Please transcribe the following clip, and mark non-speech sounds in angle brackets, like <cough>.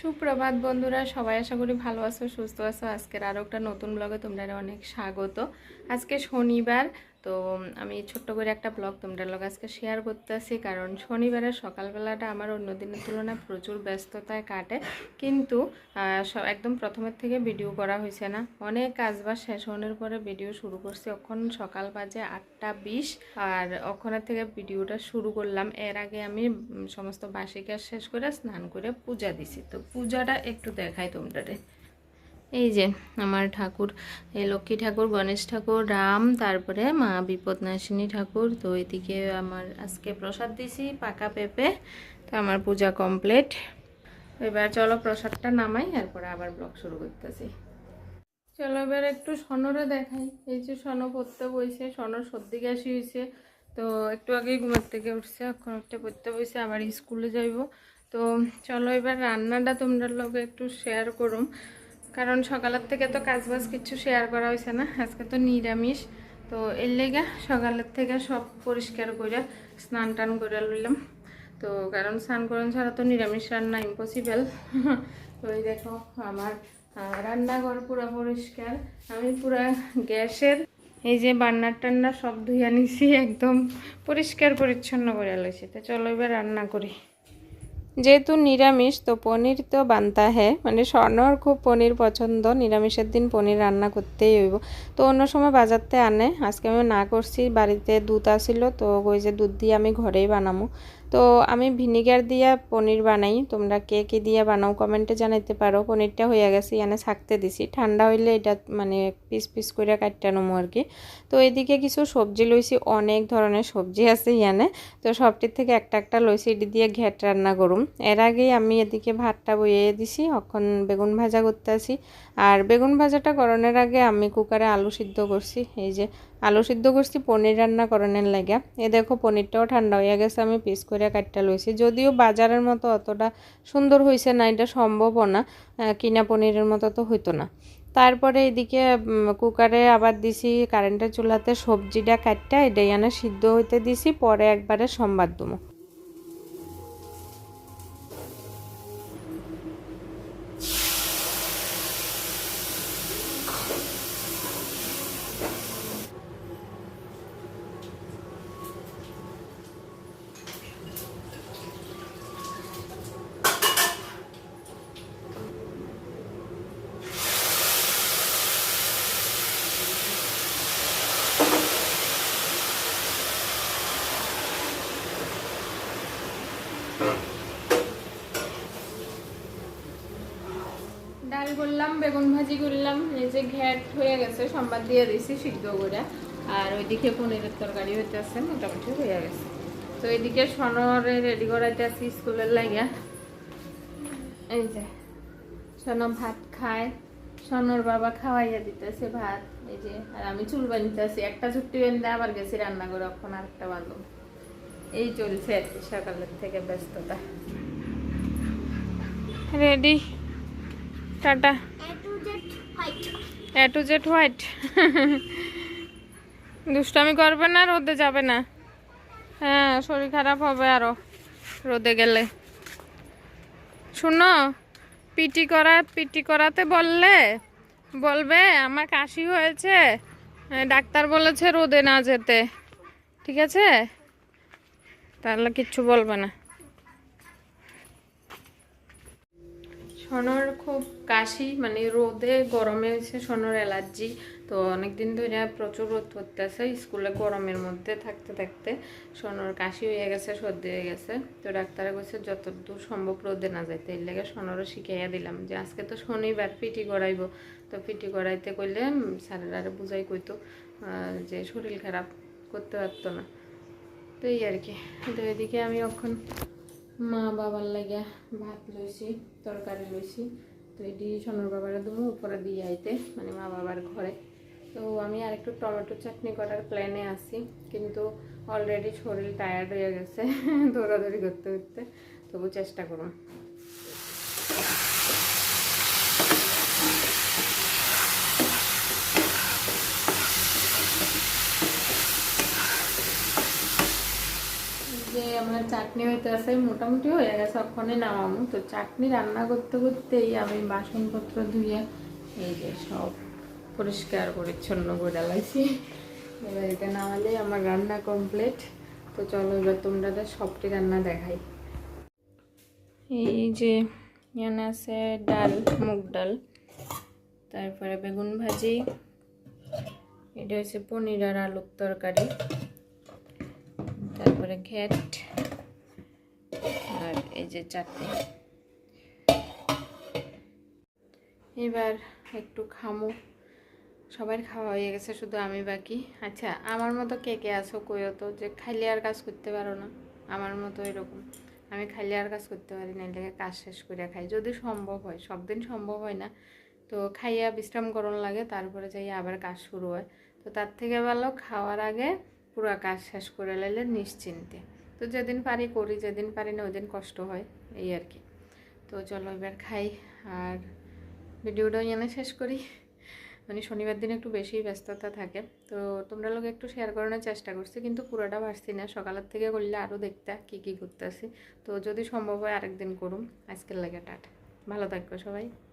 সুপ্রভাত বন্ধুরা, সবাই আশা করি ভালো আছো, সুস্থ আছো। আজকের আরও একটা নতুন ব্লগে তোমরা অনেক স্বাগত। আজকে শনিবার তো আমি ছোট্ট করে একটা ব্লগ তোমরা লোক আজকে শেয়ার করতেছি, কারণ শনিবারের সকালবেলাটা আমার অন্য দিনের তুলনায় প্রচুর ব্যস্ততায় কাটে। কিন্তু একদম প্রথমের থেকে ভিডিও করা হয়েছে না। অনেক কাজবাজ শেষ হওয়ার পরে ভিডিও শুরু করছি। এখন সকাল বাজে আটটা বিশ, আর ওখানের থেকে ভিডিওটা শুরু করলাম। এর আগে আমি সমস্ত বাসি শেষ করে স্নান করে পূজা দিছি। তো পূজাটা একটু দেখাই তোমরা এই যে আমার ঠাকুর, এই লক্ষ্মী ঠাকুর, গণেশ ঠাকুর, রাম, তারপরে মা বিপদনাশিনী ঠাকুর, তো এদিকে আমার আজকে প্রসাদ দিছি পাকা পেঁপে, তো আমার পূজা কমপ্লিট। এবার চলো প্রসাদটা নামাই, এরপরে আবার ব্লগ শুরু করতেছি। চলো এবার একটু সনরে দেখাই। এই যে সন পড়তে বইছে, সনর সর্দি কাশি হয়েছে তো একটু আগেই ঘুমের থেকে উঠছে, এখন একটা পড়তে বইছে, আবার স্কুলে যাইব। তো চলো এবার রান্নাটা তোমরা লগে একটু শেয়ার করুম। কারণ সকালের থেকে তো কাজ বাজ কিছু শেয়ার করা হয়েছে না, আজকে তো নিরামিষ। তো এর লেগে সকালের থেকে সব পরিষ্কার করে স্নান টান করে লইলাম। তো কারণ স্নান করেন ছাড়া তো নিরামিষ রান্না ইম্পসিবল তো এই দেখো আমার রান্নাঘর পুরো পরিষ্কার। আমি পুরা গ্যাসের এই যে বান্নার টান্না সব ধুইয়া নিছি, একদম পরিষ্কার পরিচ্ছন্ন করে লইছি। তো চলো এবার রান্না করি। যেহেতু নিরামিষ, তো পনির তো বানতা হ্যাঁ। মানে স্বর্ণর খুব পনির পছন্দ। নিরামিষের দিন পনির রান্না করতেই হইব। তো অন্য সময় বাজারতে আনে। আজকে আমি না করছি। বাড়িতে দুধ আসিল তো ওই যে দুধ দিয়ে আমি ঘরেই বানামো। তো আমি ভিনিগার দিয়া পনির বানাই। তোমরা কে কে দিয়া বানাও কমেন্টে জানাইতে পারো। পনিরটা হয়ে গেছে এনে থাকতে দিছি। ঠান্ডা হইলে এটা মানে পিস পিস করে কাটতে নেব আর কি। তো এদিকে কিছু সবজি লইছি, অনেক ধরনের সবজি আছে ইয়ানে। তো সবটির থেকে একটা একটা লইছি, এটি দিয়ে ঘ্যাট রান্না করুম। এর আগেই আমি এদিকে ভাতটা বইয়ে দিছি, এখন বেগুন ভাজা করতে আসি আর বেগুন ভাজাটা করণের আগে আমি কুকারে আলু সিদ্ধ করছি। এই যে আলু সিদ্ধ করছি, পনির রান্না করানোর লাগে এ দেখো, পনিরটাও ঠান্ডা হয়ে গেছে, আমি পিস করে কাটটা লইছি। যদিও বাজারের মতো অতটা সুন্দর হয়েছে না, এটা সম্ভবও না কিনা পনিরের মতো তো হইতো না। তারপরে এদিকে কুকারে আবার দিছি কারেন্টের চুলাতে সবজিটা কাটটা এটা এনে সিদ্ধ হইতে দিছি, পরে একবারে সম্বাদ দুমো ডাল করলাম, বেগুন ভাজি করলাম, এই যে ঘ্যাট হয়ে গেছে, সম্বাদ দিয়ে দিছি সিদ্ধ করে। আর ওইদিকে পনিরের তরকারি হইতেছে, মোটামুটি হয়ে গেছে। তো এইদিকে সনরে রেডি করাইতে আছি স্কুলের লাগিয়া। এই যে সন ভাত খায়, সনর বাবা খাওয়াইয়া দিতেছে ভাত, এই যে, আর আমি চুল বানিতেছি, একটা ছুটি বেঁধে আবার গেছি রান্না করে এখন আরেকটা বাঁধব এই চলছে আর কি সকালের থেকে ব্যস্ততা। Ready tata A to Z white দুষ্টামি করবে না রোদে যাবে না। হ্যাঁ শরীর খারাপ হবে আরও রোদে গেলে। শুনো পিটি করা পিটি করাতে বললে বলবে আমার কাশি হয়েছে। হ্যাঁ, ডাক্তার বলেছে রোদে না যেতে। ঠিক আছে? তাহলে কিচ্ছু বলবে না। সোনর খুব কাশি মানে রোদে গরমে হয়েছে সোনর অ্যালার্জি। তো অনেকদিন ধরে প্রচুর রোদ পড়তেছে, স্কুলে গরমের মধ্যে থাকতে থাকতে সোনর কাশি হয়ে গেছে, সর্দি হয়ে গেছে। তো ডাক্তারে কইছে, যতদূর সম্ভব রোদে না যাইতে। এর লেগে সোনরও শিখাইয়া দিলাম যে আজকে তো শনিবার, পিটি করাইব। তো পিটি করাইতে কইলে স্যারেরা বুঝাই কইতো যে শরীর খারাপ করতে পারতো না। তো এই আর কি। তো এদিকে আমি এখন মা বাবার লাগিয়া ভাত লইছি, তরকারি লইছি। তো এটি সোনার বাবার দুমু উপরে দিয়ে আইতে মানে মা বাবার ঘরে। তো আমি আর একটু টমেটো চাটনি করার প্ল্যানে আছি, কিন্তু অলরেডি শরীর টায়ার্ড হয়ে গেছে, <laughs> দৌড়াদৌড়ি করতে করতে। তবু চেষ্টা করুন। যে আমার চাটনি হইতে আছে মোটামুটি হয়ে গেছে, ওখানে নামামু তো চাটনি রান্না করতে করতেই আমি বাসনপত্র ধুয়ে এই যে সব পরিষ্কার, পরিচ্ছন্ন করে লাইছি। এবার এটা নামালেই আমার রান্না কমপ্লিট তো চলো এবার তোমরা সবটি রান্না দেখাই। এই যে এখানে আছে ডাল, মুগ ডাল, তারপরে বেগুন ভাজি, এটা হচ্ছে পনির আর আলুর তরকারি। তারপরে ঘ্যাট, আর এই যে চাটনি। এবার একটু খামু। সবার খাওয়া হয়ে গেছে, শুধু আমি বাকি। আচ্ছা আমার মতো কে কে আছো কইও তো যে খাইলে আর কাজ করতে পারো না। আমার মতো এরকম। আমি খাইলে আর কাজ করতে পারি না এটাকে কাজ শেষ করে খাই। যদি সম্ভব হয় সব দিন সম্ভব হয় না, তো খাইয়া বিশ্রাম করণ লাগে, তারপরে যাই আবার কাজ শুরু হয়। তো তার থেকে ভালো খাওয়ার আগে পুরো কাজ শেষ করে লাইলে নিশ্চিন্তে। তো যেদিন পারি করি, যেদিন পারি না ওদিন কষ্ট হয়, এই আর কি। তো চলো এবার খাই, আর ভিডিওটাও এনে শেষ করি। মানে শনিবার দিন একটু বেশি ব্যস্ততা থাকে। তো তোমরা লোক একটু শেয়ার করানোর চেষ্টা করছি, কিন্তু পুরোটা পারছি না। সকালের থেকে করলে আরও দেখতে, কী কী করতেছি তো যদি সম্ভব হয় আরেকদিন করুম। আজকের লাগে টাটা। ভালো থাকবে সবাই।